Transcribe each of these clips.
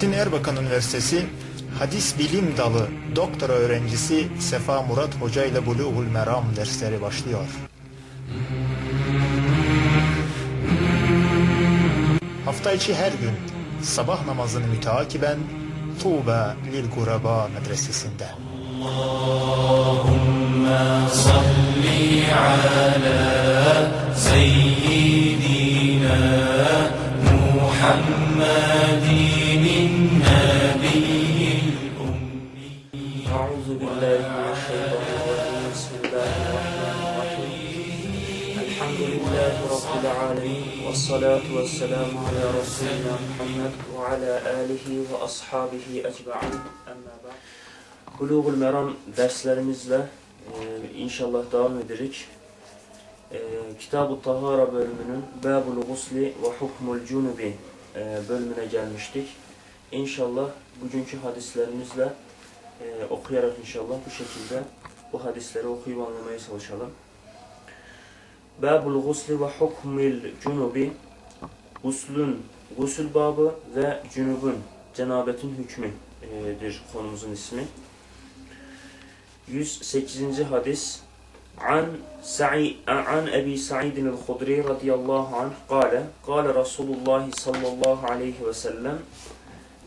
Nurettin Erbakan Üniversitesi Hadis Bilim Dalı doktora öğrencisi Sefa Murat Hoca ile Buluğul Meram dersleri başlıyor. Hafta içi her gün sabah namazını müteakiben Tuğba Lil Guraba medresesinde. Allahümme salli ala seyyidina Muhammed الحمد لله رب العالمين والصلاة والسلام على رسولنا محمد وعلى آله وأصحابه أجمعين أما بعد Bulugul Meram derslerimizle e, inşallah devam edecek. E, Kitab-ı Tahara bölümünün Babul Gusli ve Hukmul Cunubi e, bölümüne gelmiştik. İnşallah bugünkü hadislerimizle e, okuyarak inşallah bu şekilde bu hadisleri okuyup anlamaya çalışalım. Babul gusli ve hukmil cunubi Guslün, gusül babı ve cünubun, cenabetin hükmüdür konumuzun ismi. 108. hadis An Sa'i an Ebi Sa'id el-Hudri radıyallahu anh قال قال Resulullah sallallahu aleyhi ve sellem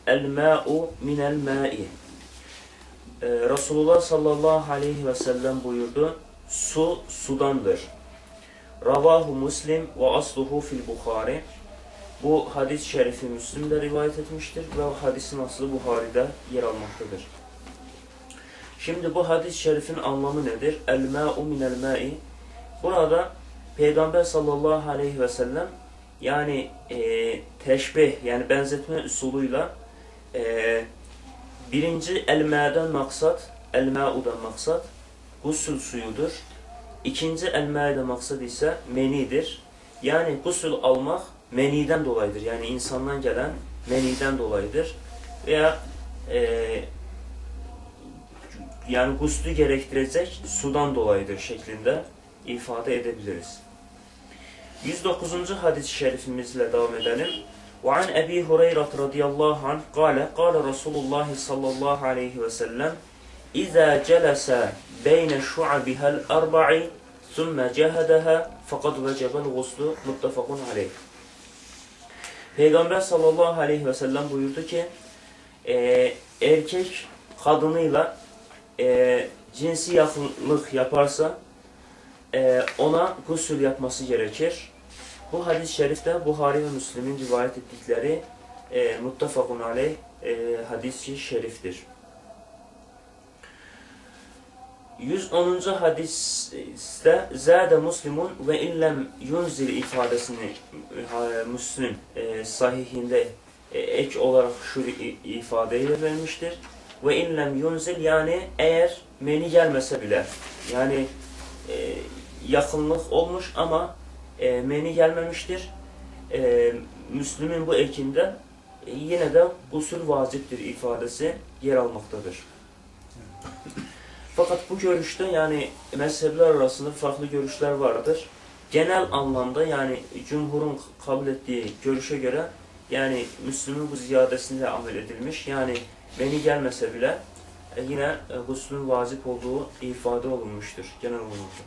El ma'u minel ma'i ee, Resulullah sallallahu aleyhi ve sellem buyurdu. Su sudandır. Ravahu Muslim ve asluhu fil Bukhari. Bu hadis-i şerifi Müslim de rivayet etmiştir ve hadisin aslı Buhari'de yer almaktadır. Şimdi bu hadis-i şerifin anlamı nedir? El ma'u minel ma'i. Burada Peygamber sallallahu aleyhi ve sellem yani e, teşbih yani benzetme usuluyla e, Birinci elma'dan maksat, elma'udan maksat gusül suyudur. İkinci elma'da maksat ise menidir. Yani gusül almak meniden dolayıdır. Yani insandan gelen meniden dolayıdır. Veya e, yani guslü gerektirecek sudan dolayıdır şeklinde ifade edebiliriz. 109. hadis-i şerifimizle devam edelim. وعن أبي هريرة رضي الله عنه قال قال رسول الله صلى الله عليه وسلم İza celese beyne şu'abihel arba'i sümme cehedeha fakat vecebel guslu muttefakun aleyh. Peygamber sallallahu aleyhi ve sellem buyurdu ki e, erkek kadınıyla e, cinsi yakınlık yaparsa e, ona gusül yapması gerekir. Bu hadis-i şerifte Buhari ve Müslim'in rivayet ettikleri e, muttefakun aleyh e, hadis-i şeriftir. 110. hadiste Zade Muslimun ve illem yunzil ifadesini e, Müslim e, sahihinde e, ek olarak şu ifadeyle vermiştir. Ve illem yunzil yani eğer meni gelmese bile yani e, yakınlık olmuş ama meni gelmemiştir. E, Müslüm'ün bu ekinde yine de usul vaciptir ifadesi yer almaktadır. Fakat bu görüşte yani mezhepler arasında farklı görüşler vardır. Genel anlamda yani cumhurun kabul ettiği görüşe göre yani Müslüm'ün bu ziyadesinde amel edilmiş. Yani beni gelmese bile e, yine e, guslün vacip olduğu ifade olunmuştur genel anlamda.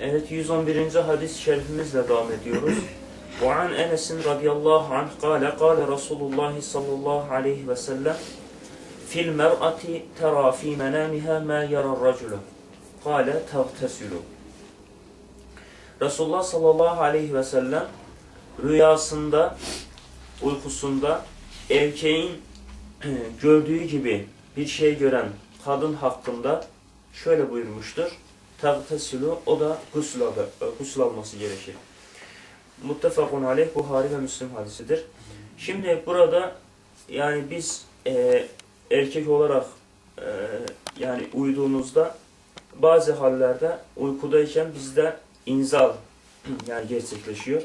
Evet 111. hadis-i şerifimizle devam ediyoruz. وعن أنس رضي الله عنه قال قال رسول الله صلى الله عليه وسلم fil mer'ati tera fi menamiha ma yarar raculu. Kale tavtesilu. Resulullah sallallahu aleyhi ve sellem rüyasında, uykusunda erkeğin e, gördüğü gibi bir şey gören kadın hakkında şöyle buyurmuştur. Tagtesilu o da gusül, e, gusül alması gerekir. Muttefakun aleyh Buhari ve Müslim hadisidir. Şimdi burada yani biz e, erkek olarak e, yani uyuduğumuzda bazı hallerde uykudayken bizde inzal yani gerçekleşiyor.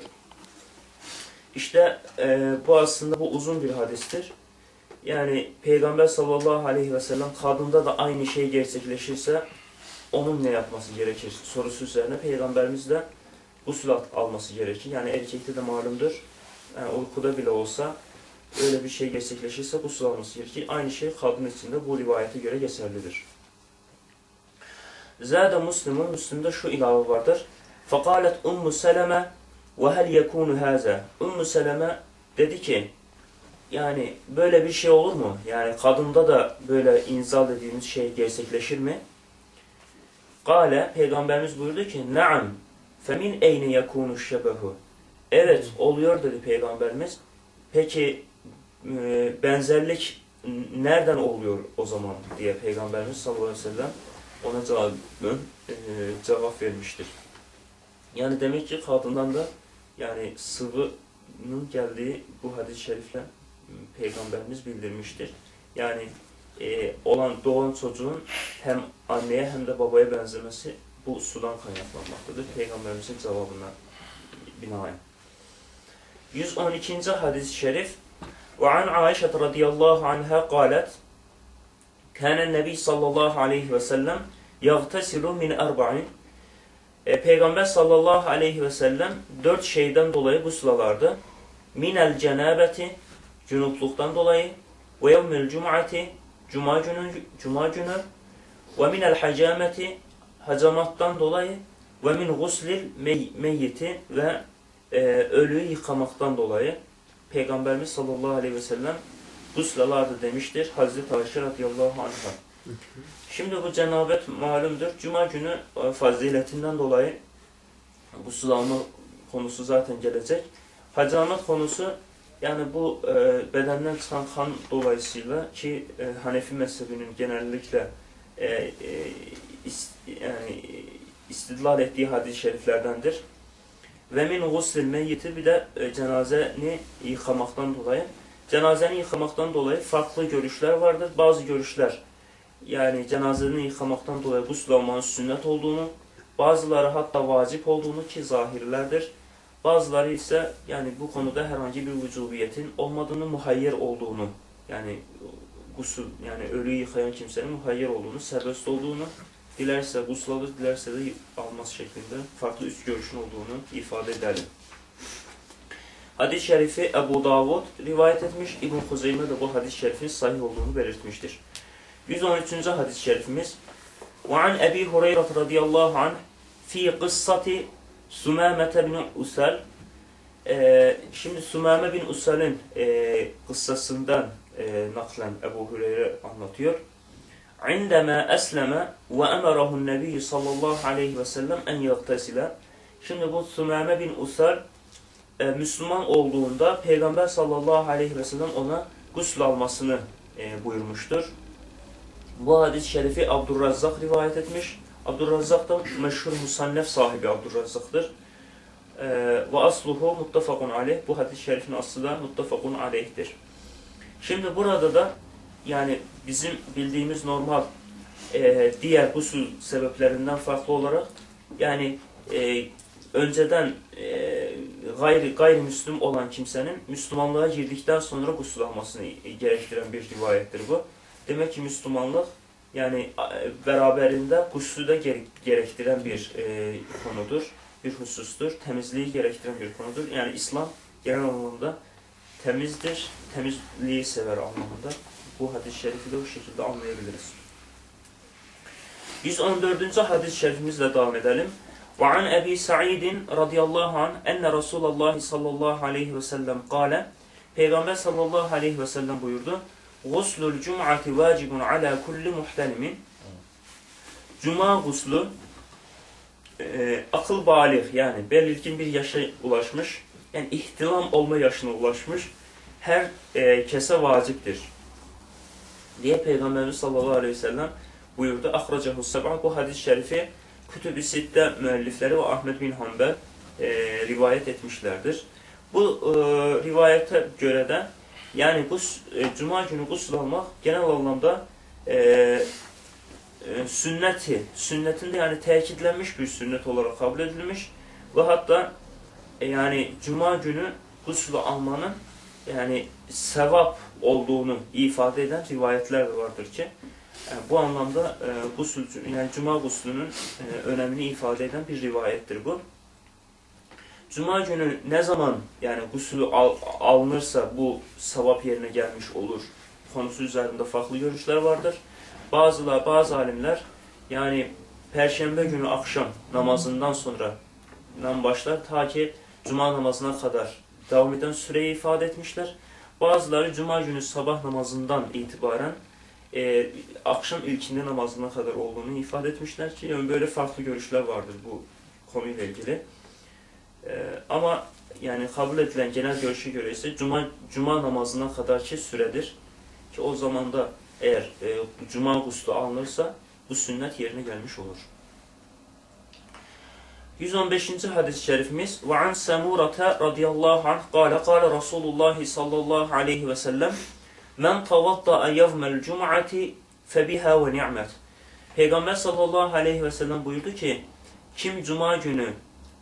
İşte e, bu aslında bu uzun bir hadistir. Yani Peygamber sallallahu aleyhi ve sellem kadında da aynı şey gerçekleşirse onun ne yapması gerekir sorusu üzerine Peygamberimiz de gusül al- alması gerekir. Yani erkekte de malumdur. Yani uykuda bile olsa öyle bir şey gerçekleşirse gusül alması gerekir. Aynı şey kadın için de bu rivayete göre geçerlidir. Zade Müslüm'ün Müslüm'de şu ilave vardır. Fakalet Ummu Seleme ve hel yekunu haza. Ummu Seleme dedi ki yani böyle bir şey olur mu? Yani kadında da böyle inzal dediğimiz şey gerçekleşir mi? Kale Peygamberimiz buyurdu ki Naam femin eyne yekunu şebehu. Evet oluyor dedi Peygamberimiz. Peki e, benzerlik nereden oluyor o zaman diye Peygamberimiz sallallahu aleyhi ve sellem ona cevap, e, cevap vermiştir. Yani demek ki kadından da yani sıvının geldiği bu hadis-i şerifle Peygamberimiz bildirmiştir. Yani e, olan doğan çocuğun hem anneye hem de babaya benzemesi bu sudan kaynaklanmaktadır. Peygamberimizin cevabına binaen. 112. hadis-i şerif وعن عائشة رضي الله عنها قالت كان النبي صلى الله عليه وسلم يغتسل من أربع e, Peygamber sallallahu aleyhi ve sellem dört şeyden dolayı gusül alardı. Minel cenabeti, cunupluktan dolayı, ve yevmil cum'ati, cuma günü, cuma günü, ve minel hacameti, hacamattan dolayı, ve min guslil mey, meyyiti ve e, ölüyü yıkamaktan dolayı Peygamberimiz sallallahu aleyhi ve sellem guslalardı demiştir Hazreti Ayşe radıyallahu anh'a. Şimdi bu cenabet malumdur. Cuma günü e, faziletinden dolayı gusül alma konusu zaten gelecek. Hacamet konusu yani bu e, bedenden çıkan kan dolayısıyla ki e, Hanefi mezhebinin genellikle e, e, is, yani istidlal ettiği hadis-i şeriflerdendir. Ve min guslil meyyiti bir de e, cenazeni yıkamaktan dolayı. Cenazeni yıkamaktan dolayı farklı görüşler vardır. Bazı görüşler yani cenazeni yıkamaktan dolayı gusül almanın sünnet olduğunu, bazıları hatta vacip olduğunu ki zahirlerdir. Bazıları ise yani bu konuda herhangi bir vücubiyetin olmadığını, muhayyer olduğunu yani gusül yani ölüyü yıkayan kimsenin muhayyer olduğunu, serbest olduğunu dilerse gusül alır, dilerse de almaz şeklinde farklı üç görüşün olduğunu ifade edelim. Hadis-i şerifi Ebu Davud rivayet etmiş, İbn Huzeyme de bu hadis-i şerifin sahih olduğunu belirtmiştir. 113. hadis-i şerifimiz وعن أبي هريرة رضي الله عنه في قصة Sümame bin Usal ee, şimdi Sümame bin Usal'in e, kıssasından e, naklen Ebu Hureyre anlatıyor. عندما أسلم وأمره النبي صلى الله عليه وسلم أن يغتسل Şimdi bu Sümame bin Usal e, Müslüman olduğunda Peygamber sallallahu aleyhi ve sellem ona gusül almasını e, buyurmuştur. Bu hadis-i şerifi Abdurrazzak rivayet etmiş. Abdurrazzak da meşhur musannef sahibi Abdurrazzak'tır. Ee, ve asluhu muttafakun aleyh. Bu hadis-i şerifin aslı da muttafakun aleyhtir. Şimdi burada da yani bizim bildiğimiz normal e, diğer gusül sebeplerinden farklı olarak yani e, önceden e, gayri, gayrimüslim olan kimsenin Müslümanlığa girdikten sonra gusül almasını gerektiren bir rivayettir bu. Demek ki Müslümanlık yani beraberinde guslü de gere- gerektiren bir e, konudur, bir husustur. Temizliği gerektiren bir konudur. Yani İslam genel anlamda temizdir, temizliği sever anlamında Bu hadis-i şerifi de bu şekilde anlayabiliriz. 114. hadis-i şerifimizle devam edelim. وعن أبي سعيد رضي الله عنه أن رسول الله صلى الله عليه وسلم قال Peygamber sallallahu aleyhi ve sellem buyurdu. Guslul cum'ati vacibun ala kulli muhtelimin. Cuma guslu e, akıl balik yani belirgin bir yaşa ulaşmış yani ihtilam olma yaşına ulaşmış her e, kese vaciptir. Diye Peygamberimiz sallallahu aleyhi ve sellem buyurdu. Ahracahu seb'a bu hadis-i şerifi Kütüb-i Sitte müellifleri ve Ahmet bin Hanbel e, rivayet etmişlerdir. Bu e, rivayete göre de yani bu e, cuma günü gusül almak genel anlamda e, e, sünneti, sünnetinde yani tekitlenmiş bir sünnet olarak kabul edilmiş ve hatta e, yani cuma günü gusül almanın yani sevap olduğunu ifade eden rivayetler de vardır ki yani bu anlamda e, gusül, yani cuma guslünün e, önemini ifade eden bir rivayettir bu. Cuma günü ne zaman yani gusülü al- alınırsa bu sevap yerine gelmiş olur konusu üzerinde farklı görüşler vardır. Bazılar, bazı alimler yani Perşembe günü akşam namazından sonra başlar ta ki Cuma namazına kadar devam eden süreyi ifade etmişler. Bazıları Cuma günü sabah namazından itibaren e, akşam ilkindi namazına kadar olduğunu ifade etmişler ki yani böyle farklı görüşler vardır bu konuyla ilgili. E, ama yani kabul edilen genel görüşe göre ise Cuma, Cuma namazına kadarki süredir. Ki o zaman da eğer e, Cuma guslu alınırsa bu sünnet yerine gelmiş olur. 115-ci hədis-i şərifimiz Və an Səmurətə radiyallahu anh qalə qalə Rasulullah sallallahu aleyhi və səlləm Mən tavaddəə yevməl cüm'əti fəbihə və ni'mət Peyğəmbər sallallahu aleyhi və səlləm buyurdu ki, kim cuma günü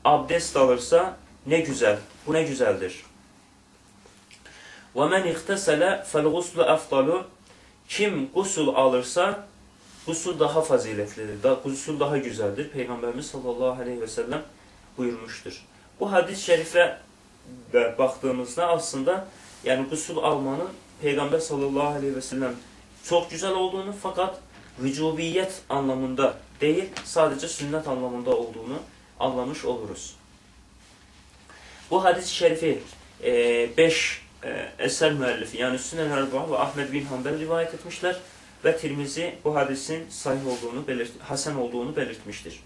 abdest alırsa, nə gözəl, bu nə gözəldir. Və mən ixtəsələ fəl-quslu əfdalu Kim qusul alırsa, gusül daha faziletlidir. Da, gusül daha güzeldir. Peygamberimiz sallallahu aleyhi ve sellem buyurmuştur. Bu hadis-i şerife de baktığımızda aslında yani gusül almanın Peygamber sallallahu aleyhi ve sellem çok güzel olduğunu fakat vücubiyet anlamında değil sadece sünnet anlamında olduğunu anlamış oluruz. Bu hadis-i şerifi 5 e, eser müellifi yani Sünen Erdoğan ve Ahmed bin Hanbel rivayet etmişler ve Tirmizi bu hadisin sahih olduğunu belirt hasen olduğunu belirtmiştir.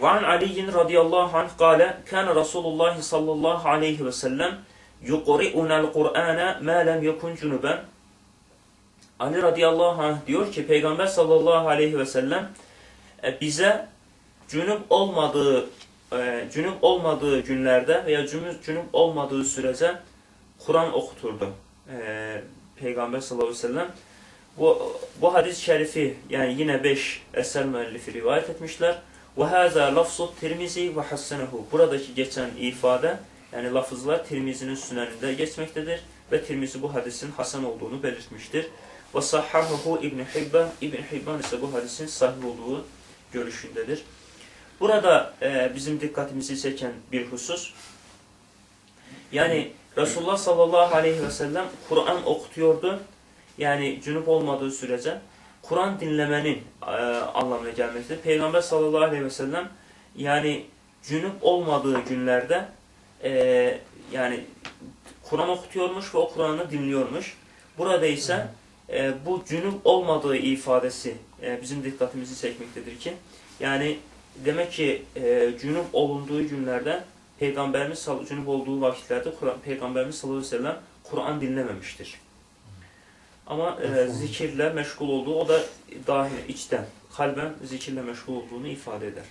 Ve an Ali radıyallahu anh قال كان رسول الله sallallahu aleyhi ve sellem yuqri'una el-Kur'ana ma lem yekun cunuben Ali radıyallahu anh diyor ki Peygamber sallallahu aleyhi ve sellem e, bize cünüp olmadığı e, cünüp olmadığı günlerde veya cünüp, cünüp olmadığı sürece Kur'an okuturdu. Peyğəmbər sallallahu əleyhi və səlləm bu, bu hədis şərifi, yəni yenə 5 əsər müəllifi rivayət etmişlər. Və həzə lafzu Tirmizi və hassenehu. Buradakı keçən ifadə, yəni lafızlar Tirmizinin sünənində keçməkdədir və Tirmizi bu hədisin hasan olduğunu belirtmişdir. Və sahhahu İbn Hibban, İbn Hibban isə bu hədisin sahih olduğu görüşündədir. Burada e, bizim diqqətimizi çəkən bir xüsus, yəni Resulullah sallallahu aleyhi ve sellem Kur'an okutuyordu. Yani cünüp olmadığı sürece Kur'an dinlemenin e, anlamına gelmektedir. Peygamber sallallahu aleyhi ve sellem yani cünüp olmadığı günlerde e, yani Kur'an okutuyormuş ve o Kur'an'ı dinliyormuş. Burada ise e, bu cünüp olmadığı ifadesi e, bizim dikkatimizi çekmektedir ki yani demek ki e, cünüp olunduğu günlerde Peygamberimiz cünüp olduğu vakitlerde Kur'an Peygamberimiz sallallahu aleyhi ve sellem Kur'an dinlememiştir. Ama e, zikirle meşgul olduğu o da dahil içten kalben zikirle meşgul olduğunu ifade eder.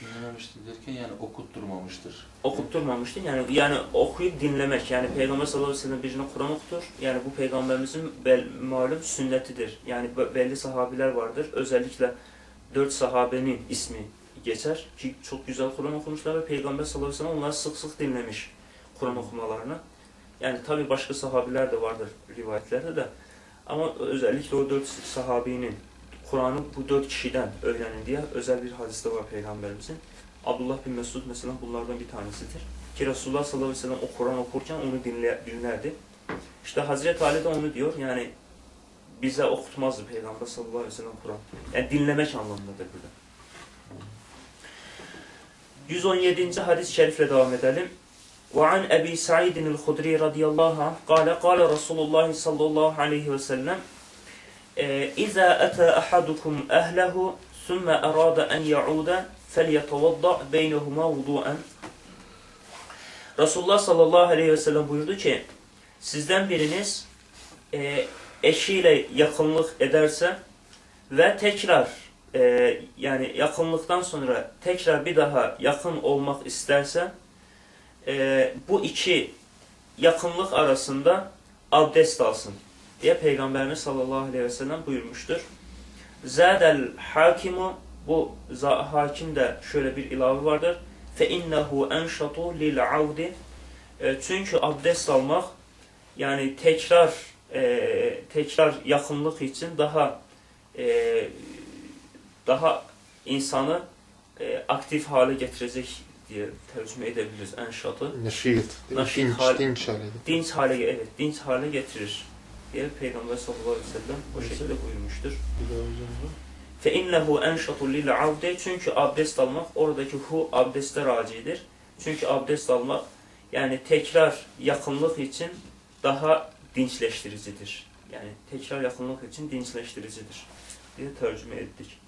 Dinlememiştir derken yani okutturmamıştır. okutturmamıştı. Yani yani okuyup dinlemek. Yani Peygamber sallallahu aleyhi ve sellem birine Kur'an okutur. Yani bu peygamberimizin bel, malum sünnetidir. Yani be- belli sahabiler vardır. Özellikle dört sahabenin ismi geçer ki çok güzel Kur'an okumuşlar ve Peygamber sallallahu aleyhi ve sellem onları sık sık dinlemiş Kur'an okumalarını. Yani tabi başka sahabiler de vardır rivayetlerde de. Ama özellikle o dört sahabinin Kur'an'ı bu dört kişiden öğrenin diye özel bir hadiste var Peygamberimizin. Abdullah bin Mesud mesela bunlardan bir tanesidir. Ki Resulullah sallallahu aleyhi ve sellem o Kur'an okurken onu dinle, dinlerdi. İşte Hazreti Ali de onu diyor yani bize okutmazdı Peygamber sallallahu aleyhi ve sellem Kur'an. Yani dinlemek anlamındadır burada. 117. hadis-i şerifle devam edelim. وعن أبي سعيد الخدري رضي الله عنه قال قال رسول الله صلى الله عليه وسلم إذا أتى أحدكم أهله ثم أراد أن يعود فَلْيَتَوَضَّعْ بَيْنَهُمَا وُضُوءًا Resulullah sallallahu aleyhi ve sellem buyurdu ki sizden biriniz e, eşiyle yakınlık ederse ve tekrar e, yani yakınlıktan sonra tekrar bir daha yakın olmak isterse e, bu iki yakınlık arasında abdest alsın diye Peygamberimiz sallallahu aleyhi ve sellem buyurmuştur. Zadel hakimu bu za- hakim de şöyle bir ilave vardır. Fe innehu enşatu lil avdi. E, Çünkü abdest almak yani tekrar e, tekrar yakınlık için daha e, daha insanı e, aktif hale getirecek diye tercüme edebiliriz enşatı. Neşit. Naşit Dinç, hal- dinç hale. Dinç hale evet dinç hale getirir diye Peygamber sallallahu aleyhi ve sellem o şekilde buyurmuştur. Enşatu lil avde çünkü abdest almak oradaki hu abdeste racidir. Çünkü abdest almak yani tekrar yakınlık için daha dinçleştiricidir. Yani tekrar yakınlık için dinçleştiricidir diye tercüme ettik.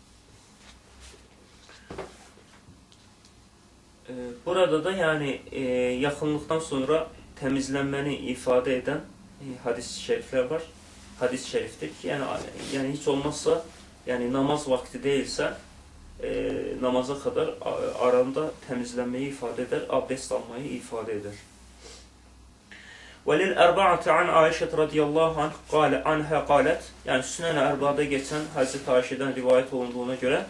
Ee, Burada da yani e, yakınlıktan sonra temizlenmeni ifade eden e, hadis-i şerifler var. Hadis-i şeriftir. Yani yani hiç olmazsa yani namaz vakti değilse e, namaza kadar aranda temizlenmeyi ifade eder, abdest almayı ifade eder. Velil erba'ate an Ayşe radıyallahu anh kâle anha kâlet yani Sünen-i Erba'da geçen Hazreti Ayşe'den rivayet olunduğuna göre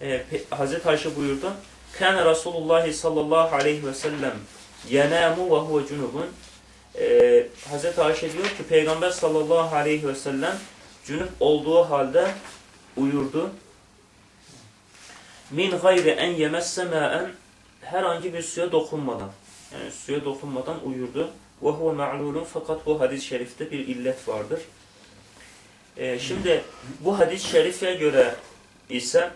e, Pe- Hazreti Ayşe buyurdu. Kâne Resulullah sallallahu aleyhi ve sellem yenâmu ve huve cunubun e, Hazreti Ayşe diyor ki Peygamber sallallahu aleyhi ve sellem cünüp olduğu halde uyurdu. Min gayri en yemesse mâen herhangi bir suya dokunmadan yani suya dokunmadan uyurdu. Ve huve ma'lulun fakat bu hadis-i şerifte bir illet vardır. Ee, şimdi bu hadis-i şerife göre ise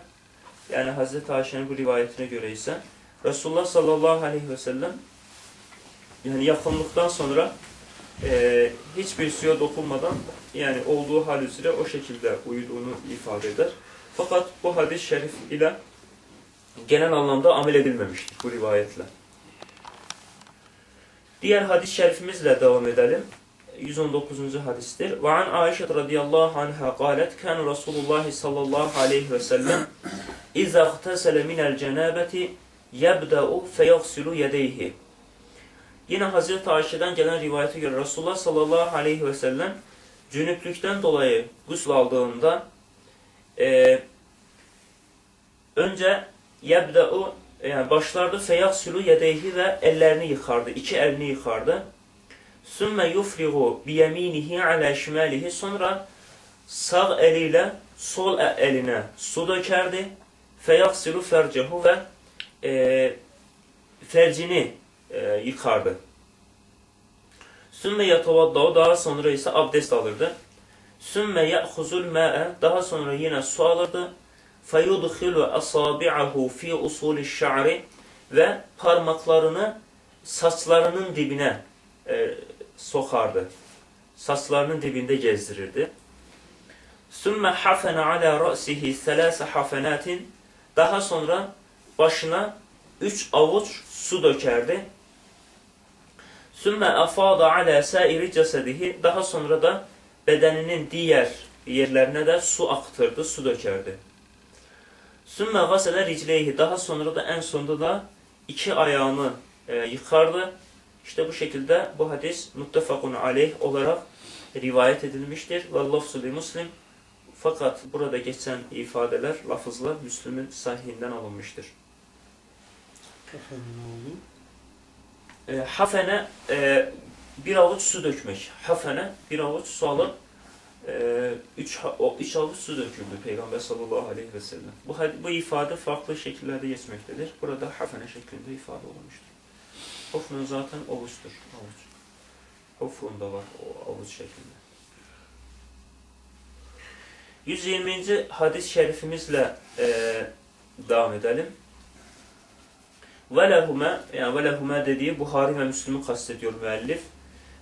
yani Hazreti Ayşe'nin bu rivayetine göre ise Resulullah sallallahu aleyhi ve sellem yani yakınlıktan sonra e, hiçbir suya dokunmadan yani olduğu hal üzere o şekilde uyuduğunu ifade eder. Fakat bu hadis-i şerif ile genel anlamda amel edilmemiştir bu rivayetle. Diğer hadis-i şerifimizle devam edelim. 119. hadistir. Ve an Ayşe radıyallahu anha qalet kan Resulullah sallallahu aleyhi ve sellem İzə xtəsələ minəl cənəbəti yəbdəu fəyəxsülü yədəyhi. Yenə Hazreti Ayşədən gələn rivayətə görə Rasulullah sallallahu aleyhi və səlləm cünüblükdən dolayı qusl aldığında e, öncə yəbdəu yəni başlarda fəyaq sülü yədəyhi və əllərini yıxardı, iki əlini yıxardı. Sümmə yufriğu biyəminihi alə şiməlihi. Sonra sağ əli ilə sol e- əlinə su dökərdi Feyaghsilu fercehu ve e, fercini e, yıkardı. Sümme yatavaddau daha sonra ise abdest alırdı. Sümme ya'khuzul ma'e daha sonra yine su alırdı. Feyudkhilu asabi'ahu fi usulü şa'ri ve parmaklarını saçlarının dibine e, sokardı. Saçlarının dibinde gezdirirdi. Sümme hafene ala ra'sihi selase hafenatin Daha sonra başına üç avuç su dökerdi. Sümme afada alə səiri cəsədihi. Daha sonra da bədəninin digər yerlərinə də su axtırdı, su dökərdi. Sümme vasələ ricleyhi. Daha sonra da ən sonda da iki ayağını e, yıxardı. İşte bu şəkildə bu hədis müttəfəqun aleyh olaraq rivayət edilmişdir. Vallafu li muslim. Fakat burada geçen ifadeler, lafızlar Müslüm'ün sahihinden alınmıştır. E, hafene e, bir avuç su dökmek. Hafene bir avuç su alıp e, üç, ha- o, üç avuç su döküldü Peygamber sallallahu aleyhi ve sellem. Bu, bu ifade farklı şekillerde geçmektedir. Burada hafene şeklinde ifade olmuştur. Hofnun zaten avuçtur. Avuç. Hofun da var o avuç şeklinde. 120. hadis-i şerifimizle e, devam edelim. Velehuma yani velehuma dediği Buhari ve Müslüm'ü kastediyor müellif.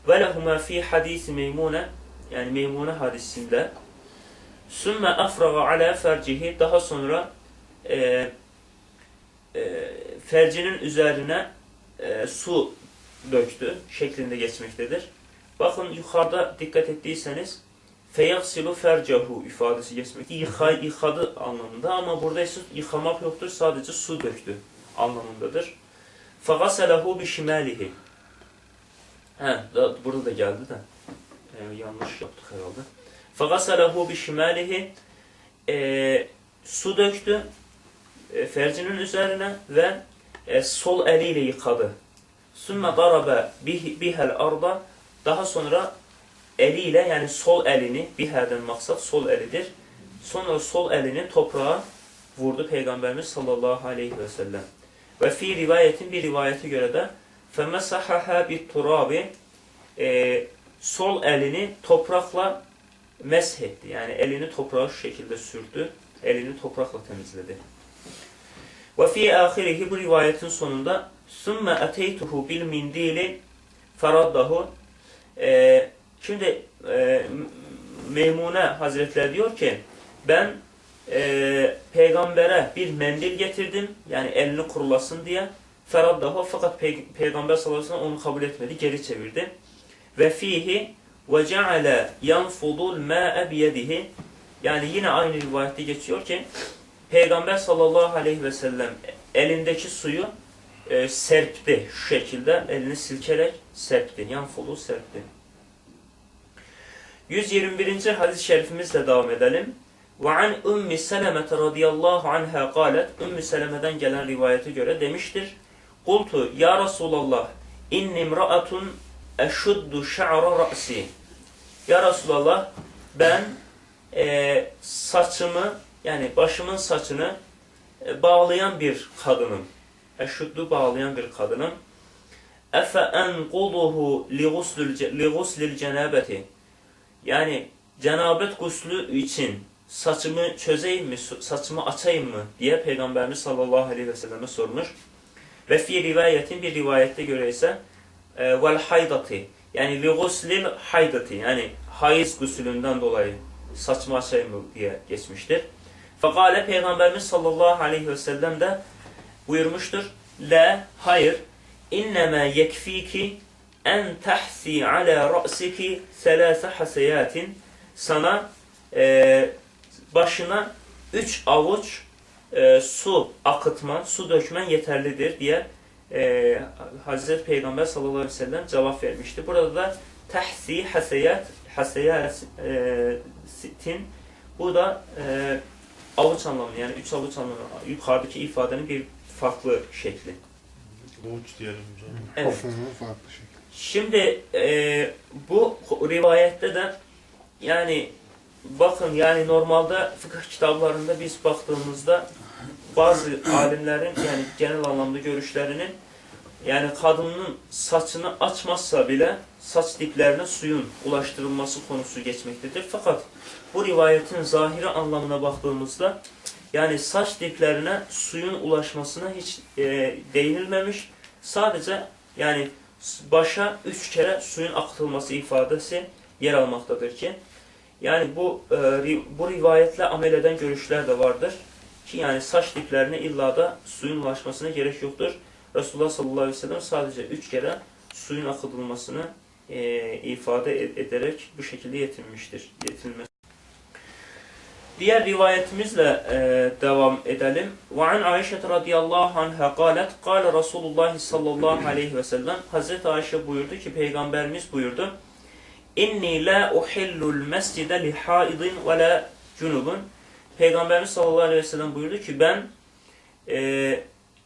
Velehuma fi hadisi Meymune yani Meymune hadisinde sümme afraga ala fercihi daha sonra e, e, fercinin üzerine e, su döktü şeklinde geçmektedir. Bakın yukarıda dikkat ettiyseniz feyaksilu fercehu ifadesi geçmekte. Yıka, yıkadı anlamında ama burada ise yıkamak yoktur sadece su döktü anlamındadır. Fagaselehu bi şimalihi. He, da, burada da geldi de. Ee, yanlış yaptık herhalde. Fagaselehu bi şimalihi. Ee, su döktü e, fercinin üzerine ve e, sol eliyle yıkadı. Sümme darabe bih- bihel arda. Daha sonra eliyle yani sol elini biherden maksat sol elidir. Sonra sol elini toprağa vurdu Peygamberimiz sallallahu aleyhi ve sellem. Ve fi rivayetin bir rivayete göre de فَمَسَحَهَا بِالْتُرَابِ e, Sol elini toprakla meshetti. Yani elini toprağa şu şekilde sürdü. Elini toprakla temizledi. Ve fi ahirihi bu rivayetin sonunda ثُمَّ أَتَيْتُهُ بِالْمِنْدِيلِ فَرَدَّهُ e, Şimdi e, Meymune Hazretleri diyor ki ben e, peygambere bir mendil getirdim. Yani elini kurulasın diye. Feraddahu fakat pey- peygamber sallallahu aleyhi ve sellem onu kabul etmedi. Geri çevirdi. Ve fihi ve ceale yanfudul ma'e biyedihi yani yine aynı rivayette geçiyor ki Peygamber sallallahu aleyhi ve sellem elindeki suyu e, serpti. Şu şekilde elini silkerek serpti. Yanfudu serpti. 121. hadis-i şerifimizle devam edelim. Ve an Ümmü Seleme radıyallahu anha قالت Ümmü Seleme'den gelen rivayete göre demiştir. Kultu ya Resulallah inni imra'atun eşuddu şa'ra ra'si. Ya Resulallah ben e, saçımı yani başımın saçını e, bağlayan bir kadınım. Eşuddu bağlayan bir kadınım. Efe enquduhu li guslil cenabeti. Yani cenabet guslü için saçımı çözeyim mi, saçımı açayım mı diye Peygamberimiz sallallahu aleyhi ve selleme sormuş. Ve fi rivayetin bir rivayette göre ise e, vel haydati yani li guslil haydati yani hayız gusülünden dolayı saçımı açayım mı diye geçmiştir. Fekale Peygamberimiz sallallahu aleyhi ve sellem de buyurmuştur. La hayır innema yekfiki en tahsi ala ra'siki selase haseyatin sana e, başına üç avuç e, su akıtman, su dökmen yeterlidir diye e, Hazreti Peygamber sallallahu aleyhi ve sellem cevap vermişti. Burada da tahsi haseyat haseyatin bu da e, avuç anlamı yani üç avuç anlamı yukarıdaki ifadenin bir farklı şekli. Uç diyelim canım. Evet. Farklı şey. Şimdi e, bu rivayette de yani bakın yani normalde fıkıh kitaplarında biz baktığımızda bazı alimlerin yani genel anlamda görüşlerinin yani kadının saçını açmazsa bile saç diplerine suyun ulaştırılması konusu geçmektedir. Fakat bu rivayetin zahiri anlamına baktığımızda yani saç diplerine suyun ulaşmasına hiç e, değinilmemiş. Sadece yani başa üç kere suyun akıtılması ifadesi yer almaktadır ki yani bu e, bu rivayetle amel eden görüşler de vardır ki yani saç diplerine illa da suyun ulaşmasına gerek yoktur. Resulullah sallallahu aleyhi ve sellem sadece üç kere suyun akıtılmasını e, ifade ed- ederek bu şekilde yetinmiştir. Yetinmez. Diğer rivayetimizle e, devam edelim. Ve an Ayşe radıyallahu anha قالت قال Resulullah sallallahu aleyhi ve sellem Hazreti Ayşe buyurdu ki peygamberimiz buyurdu. İnni la uhillul mescide li haidin ve la cunubun. Peygamberimiz sallallahu aleyhi ve sellem buyurdu ki ben e,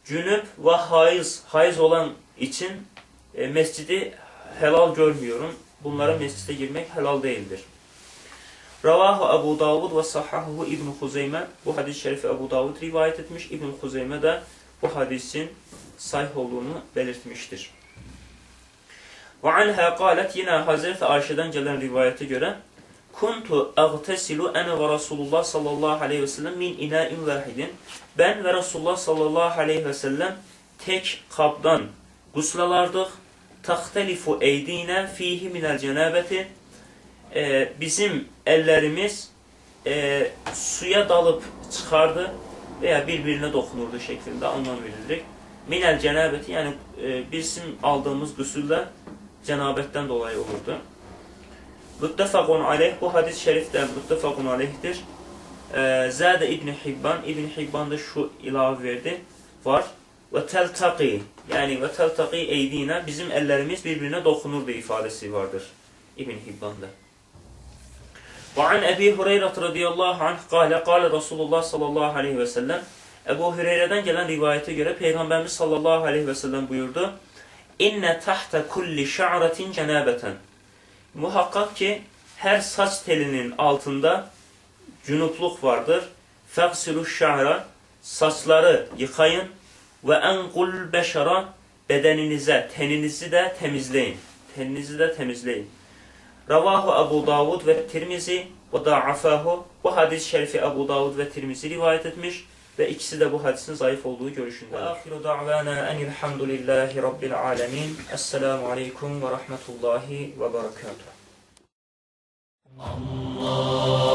cünüp ve haiz, haiz olan için e, mescidi helal görmüyorum. Bunlara mescide girmek helal değildir. Ravahu Ebu Davud ve sahahu İbn Huzeyme. Bu hadis-i şerifi Ebu Davud rivayet etmiş. İbn Huzeyme de bu hadisin sahih olduğunu belirtmiştir. Ve anha qalet yine Hazreti Ayşe'den gelen rivayete göre Kuntu agtesilu ene ve Resulullah sallallahu aleyhi ve sellem min ina'in vahidin. Ben ve Resulullah sallallahu aleyhi ve sellem tek kaptan guslalardık. Tahtelifu eydine fihi minel cenabeti. Ee, bizim ellerimiz e, suya dalıp çıkardı veya birbirine dokunurdu şeklinde anlam verilir. Minel cenabeti yani e, bizim aldığımız gusülle cenabetten dolayı olurdu. Muttefakun aleyh bu hadis-i şerif de muttefakun aleyhtir. Ee, Zade İbni Hibban İbni Hibban da şu ilave verdi. Var. Ve teltaki yani ve teltaki eydine bizim ellerimiz birbirine dokunurdu ifadesi vardır. İbn Hibban'da. Ve an Ebi Hureyre radıyallahu anh kâle kâle Resulullah sallallahu aleyhi ve sellem Ebu Hureyre'den gelen rivayete göre Peygamberimiz sallallahu aleyhi ve sellem buyurdu. İnne tahta kulli şa'ratin cenabeten. Muhakkak ki her saç telinin altında cunupluk vardır. Feksilu şa'ra saçları yıkayın ve enkul beşara bedeninize, teninizi de temizleyin. Teninizi de temizleyin. Ravahu Abu Davud ve Tirmizi ve da'afahu. Bu hadis-i şerifi Abu Davud ve Tirmizi rivayet etmiş ve ikisi de bu hadisin zayıf olduğu görüşündedir. Ahiru da'vana enilhamdülillahi rabbil alemin. Esselamu aleyküm ve rahmetullahi ve berekatuhu. Allahümme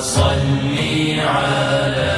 salli ala